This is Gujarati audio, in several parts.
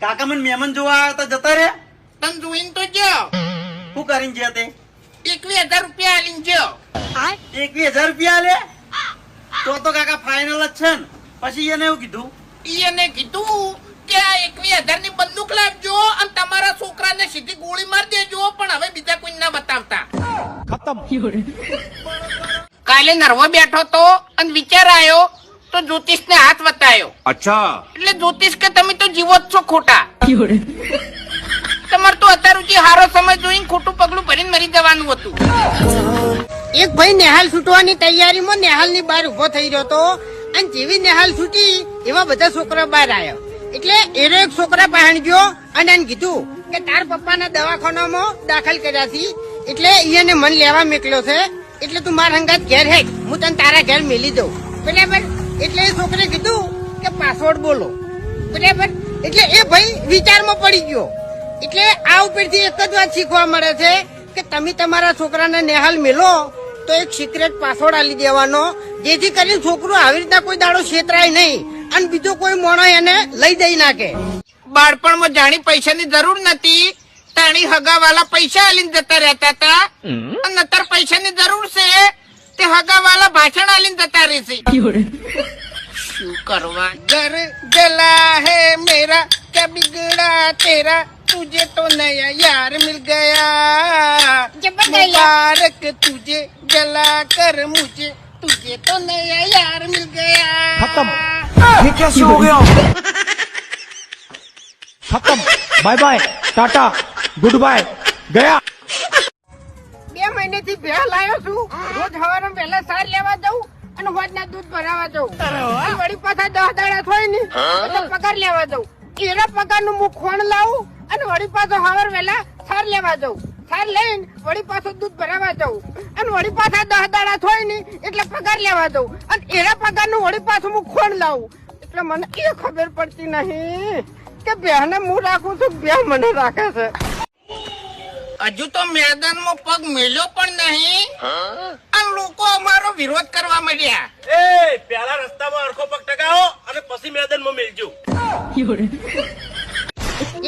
કાકા મને મહેમાન જોવા આવ્યા હતા જતા રે તમ જોઈન તો જો શું કરીને ગયા તે? એકવી હજાર રૂપિયા આલીને જો એકવી હજાર રૂપિયા લે તો તો કાકા ફાઈનલ જ છે ને. પછી એને એવું કીધું? એને કીધું કે આ એકવીસ હજારની બંદૂક લાવજો અને તમારા છોકરાને સીધી ગોળી મારી દેજો પણ હવે બીજા કોઈ ના બતાવતા. કાલે નરવો બેઠો તો અને વિચાર આવ્યો તો જ્યોતિષ ને હાથ વતાયો અચ્છા. એટલે જ્યોતિષ કે તમે તો જીવો જ છો ખોટા તમારે તો અત્યારે જે હારો સમય જોઈને ખોટું પગલું ભરીને મરી જવાનું હતું. એક ભાઈ નેહાલ છૂટવાની તૈયારીમાં નેહાલની બહાર ઊભો થઈ રહ્યો હતો. અને જેવી નેહાલ છૂટી એવા બધા છોકરા બહાર આવ્યા. એટલે એનો એક છોકરા બહાર ગયો અને એને કીધું કે તાર પપ્પાના દવાખાનામાં દાખલ કર્યા છે. એટલે એને મન લેવા મેકલ્યો છે. એટલે તું મારા હંગાત ઘેર હે હું તને તારા ઘેર મેલી દઉં. બરાબર? એટલે એ છોકરે કીધું કે પાસવર્ડ બોલો. બરાબર? એટલે એ ભાઈ વિચારમાં પડી ગયો. એટલે આ ઉપરથી એક જ વાત શીખવા મળે છે કે તમે તમારા છોકરાને નેહાલ મેલો તો એક સિક્રેટ પાસવર્ડ આલી દેવાનો જેથી કરીને છોકરું આવી રીતના કોઈ દાડો છેતરાય નહીં અને બીજો કોઈ મોણો એને લઈ દઈ નાખે. બાળપણમાં જાણી પૈસાની જરૂર નથી તાણી હગાવાલા પૈસા આલીને જતા રહેતા હતા. અને અત્યારે પૈસાની જરૂર છે. તે હગાવાલા ભાષણ આલીને જતા રહેશે શું કરવા ઘર જલા હે મેરા ક્યા બિગડા તેરા तुझे तो नया यार मिल गया मुबारक तुझे जला कर मुझे तुझे तो नया यार मिल गया खत्म ये कैसे हो गया खत्म bye bye tata goodbye गया બે મહિનેથી ભેળ લાવ્યો છું. રોજ સવારે વહેલા સાર લેવા જઉં અને હોજના દૂધ ભરાવા જઉં. વળી પાછા દસ દાડા થોય ને એટલે પગાર લેવા જઉં. એના પગારનું હું ખોણ લાવું અને વળી પાછો સવાર વહેલા સાર લેવા જઉં. સાર લઈને વળી પાછો દૂધ ભરાવા જઉં. અને વળી પાછા દસ દાડા થોય ને એટલે પગાર લેવા જઉં. અને એના પગારનું વળી પાછું હું ખોણ લાવું. એટલે મને એ ખબર પડતી નહીં કે બેહને હું રાખું છું બે મને રાખે છે. હજુ તો મેદાનમાં પગ મેલ્યો પણ નહીં. આ લોકો અમારો વિરોધ કરવા માંડ્યા. એ પેલા રસ્તામાં અડખો પગ ટકાવો અને પછી મેદાનમાં મેલજો.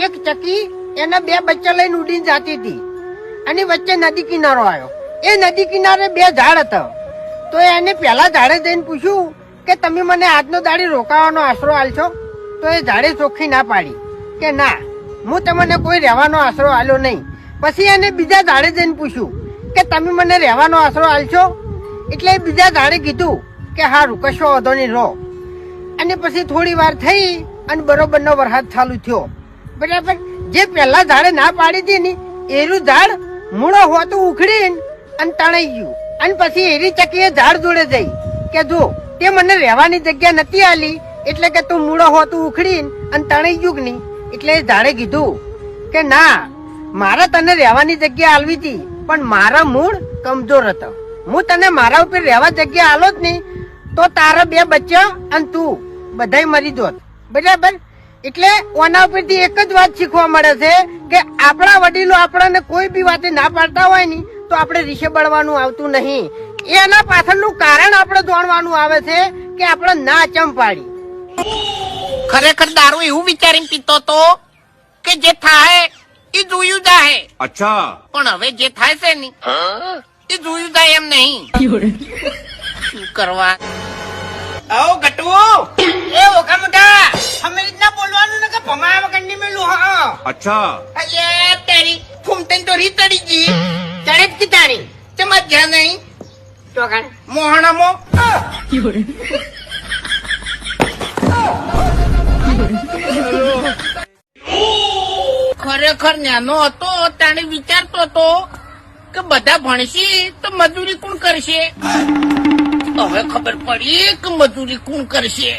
એક ચકી એના બે બચ્ચા લઈને ઉડીને જાતી હતી. અને વચ્ચે નદી કિનારો આવ્યો. એ નદી કિનારે બે ઝાડ હતા. તો એને પેલા ઝાડે જઈને પૂછ્યું કે તમે મને આજનો દાડી રોકાવાનો આશરો આલશો? તો એ ઝાડે ચોખ્ખી ના પાડી કે ના હું તમને કોઈ રહેવાનો આશરો આલ્યો નહીં. પછી એને બીજા ઝાડે જઈને પૂછ્યું કે તમે મને રહેવાનો આશરો આલશો? એટલે બીજા ઝાડે કીધું કે હારું, કશો વધો નહીં, રહો. અને પછી થોડી વાર થઈ અને બરોબરનો વરસાદ ચાલુ થયો. બરાબર? જે પહેલા ઝાડે ના પાડી હતી ને એનું ઝાડ મૂળો હોતું ઉખડીને અને તણાઈ ગયું. અને પછી એરી ચકીએ ઝાડ જોડે જઈ કે જો, તે મને રહેવાની જગ્યા નથી આલી, એટલે કે તું મૂળો હોતું ઉખડીને અને તણાઈ ગયું કે નહીં? એટલે ઝાડે કીધું કે ના મારે તને રહેવાની જગ્યા આલવી હતી, પણ મારા મૂળ કમજોર હતો. હું તને મારા ઉપર રહેવા જગ્યા આલો જ નહીં, તો તારા બે બચ્ચા અને તું બધાય મરી જોત. બરાબર? એટલે ઓના ઉપરથી એક જ વાત શીખવા મળે છે કે આપણા વડીલો આપણને કોઈ બી વાતે ના પાડતા હોય ને, તો આપણે રીશે બળવાનું આવતું નહીં. એના પાછળનું કારણ આપણે જાણવાનું આવે છે કે આપણે ના ચમ પાડી. ખરેખર દારૂ એવું વિચારીને પીતો તો કે જે થાય એ જુયુદા હે. અચ્છા. પણ હવે જે થાય છે ને એ જુયુદા એમ નહીં. શું કરવા? આવો ગટવો એ ઓખા મોટા અમે રીતના બોલવાનું નકા ભમાયા વગરની મેલું હા. અચ્છા. અલે તારી ફૂમતન તો રી તડી ગઈ. તડે કે તારી તમાર ધ્યાન નહીં. તો કાણ ખરેખર નાનો હતો તાણે વિચારતો હતો કે બધા ભણશે તો મજૂરી કોણ કરશે? હવે ખબર પડી કે મજૂરી કોણ કરશે?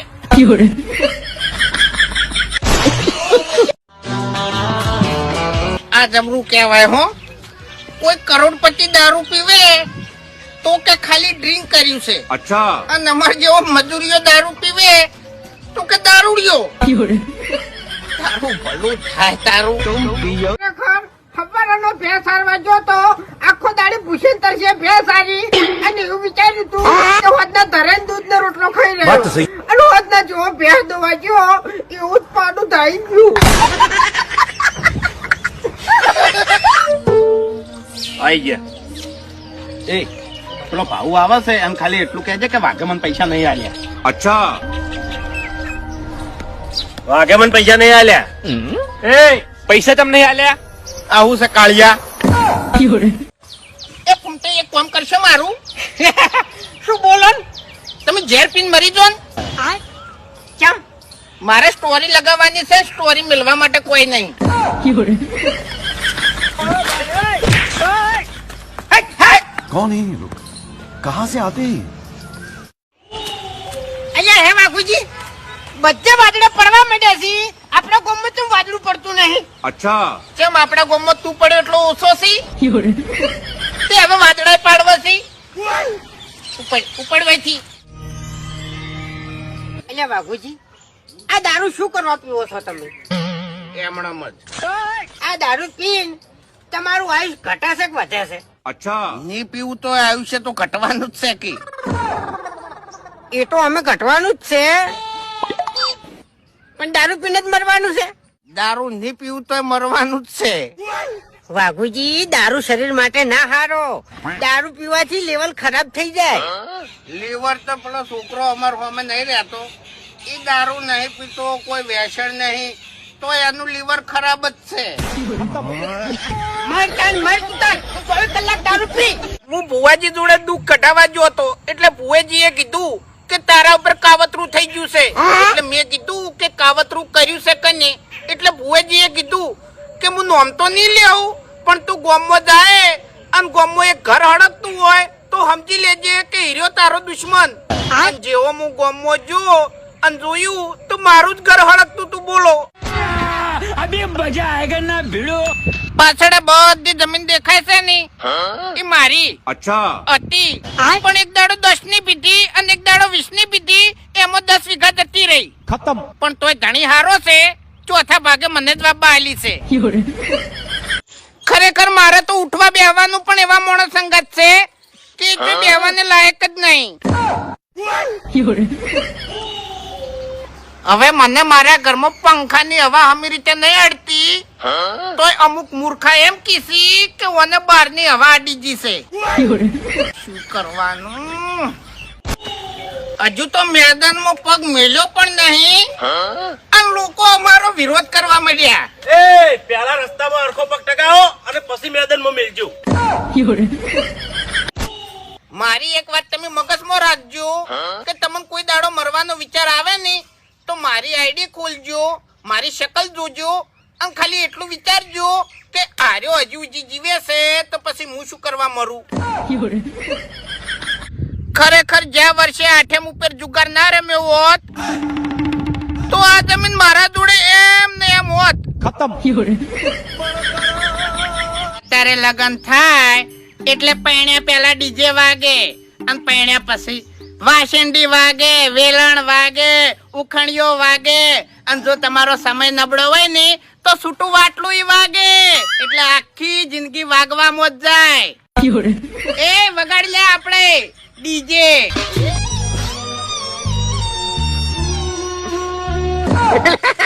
આ જમરું કહેવાય હો. કોઈ કરોડપતિ દારૂ પીવે તો કે ખાલી ડ્રિંક કર્યું છે. અચ્છા. અને અમાર જેવો મજૂરીઓ દારૂ પીવે તો કે દારૂડિયો. તારું ભલું થાય તારું. ખબર ભેંસ હારવા જો તો આખો દાડી ભૂસી તરશે ભેંસ હારી. અને એવું વિચાર્યું તું હોદના ધરે દૂધ રોટલો ખાઈ રહ્યો. અને હોદના જો ભેંસ દોવા ગયો એવું જ પાડું ગયું. આઈ ગયા. એ પેલો ભાવ આવે છે એમ ખાલી એટલું કહેજે કે વાઘે મને પૈસા નહીં આવ્યા અચ્છા. વાઘે મને પૈસા નહીં આલ્યા. એ. પૈસા તમને આલ્યા? આવું છે કાળિયા. એ કુમટે એક કામ કરશો મારું? શું બોલો તમે ઝેર પીન મરી જો કેમ મારે સ્ટોરી લગાવવાની છે સ્ટોરી મેળવા માટે કોઈ નહીં. કોણ હે કહાં સે આતે અયા હે બાપુજી. બધે વાદળે પડવા માંડ્યા છે આપણા ગોમમાં તું વાદળું પડતું નહીં. અચ્છા. કેમ આપણા ગોમમાં તું પડ્યો એટલો ઓછો છે. તે હવે વાદળા પાડવા છે. ઉપડવાથી. અલ્યા વાઘુજી આ દારૂ શું કરવા પીવો છો તમે? એમણમ જ. આ દારૂ પીન તમારું આયુષ ઘટાશે કે વધે અચ્છા. નહીં પીવું તો આયુષ્ય તો ઘટવાનું જ છે કે. એ તો અમે ઘટવાનું જ છે. પણ દારૂ પીને જ મરવાનું છે? દારૂ નહીં પીવું તો મરવાનું જ છે. વાઘુજી દારૂ શરીર માટે ના હારો. દારૂ પીવાથી લેવલ ખરાબ થઈ જાય. લીવર તો પેલો છોકરો અમાર હોમે નહીં રહેતો. એ દારૂ નહીં પીતો કોઈ વેસણ નહીં તો એનું લીવર ખરાબ જ છે. મર તાન મર તું તાન ચોવીસ કલાક દારૂ પી. હું ભુવાજી જોડે દુઃખ કઢાવા હતો એટલે ભુવાજીએ કીધું કે તારા ઉપર કાવતરું થઈ ગયું છે. એટલે મેં કીધું કે કાવતરું કર્યું છે કને એટલે ભુવાજીએ કીધું કે હું નોમ તો નહીં લેવું પણ તું ગોમમાં જાય અને ગોમમાં એક ઘર હડકતું હોય તો સમજી લેજે કે હીરો તારો દુશ્મન. જેવો હું ગોમમાં જો અને જોયું તો મારું જ ઘર હડકતું તું બોલો. પાછળ બધી જમીન દેખાય છે ને. મારી. અચ્છા. હતી. પણ એક દાડો દસની પીધી અને એક દાડો વીસની પીધી એમાં દસ વીઘા જતી રહી. ખતમ. પણ તોય ધણી હારો છે. ચોથા ભાગે મને જ વાબા આલી છે. ખરેખર મારે તો ઉઠવા બેહવાનું પણ એવા મોણો સંગત છે કે બેહવાને લાયક જ નહીં. હવે મને મારા ઘરમાં પંખાની હવા હમી રીતે નહીં અડતી. તો અમુક મૂર્ખા એમ કીસી કે ઓને બહારની હવા અડી જશે શું કરવાનું? હજુ તો મેદાનમાં પગ મેલ્યો પણ નહીં. અને લોકો અમારો વિરોધ કરવા માંડ્યા. એ પેલા રસ્તામાં અડખો પગ ટકાવો અને પછી મેદાનમાં મેલજો. મારી એક વાત તમે મગજમાં રાખજો કે તમને કોઈ દાડો મરવાનો વિચાર આવે ને તો મારી આઈડી ખોલજો મારી શકલ જોજો અને ખાલી એટલું વિચારજો કે આર્યો હજુ જીવે છે તો પછી હું શું કરવા મરું? ખરેખર જ્યાં વર્ષે આઠેમ ઉપર જુગાર ના રમ્યો હોત તો આ જમીન મારા જોડે એમ ને એમ હોત. ખતમ. તારે લગન થાય એટલે પૈણ્યા પેલા ડીજે વાગે અને પૈણ્યા પછી વાસંડી વાગે, વેલણ વાગે ઉખણીઓ વાગે. અને જો તમારો સમય નબળો હોય ને, તો છૂટું વાટલું વાગે. એટલે આખી જિંદગી વાગવામાં જ જાય. એ વગાડી લે આપણે, ડીજે.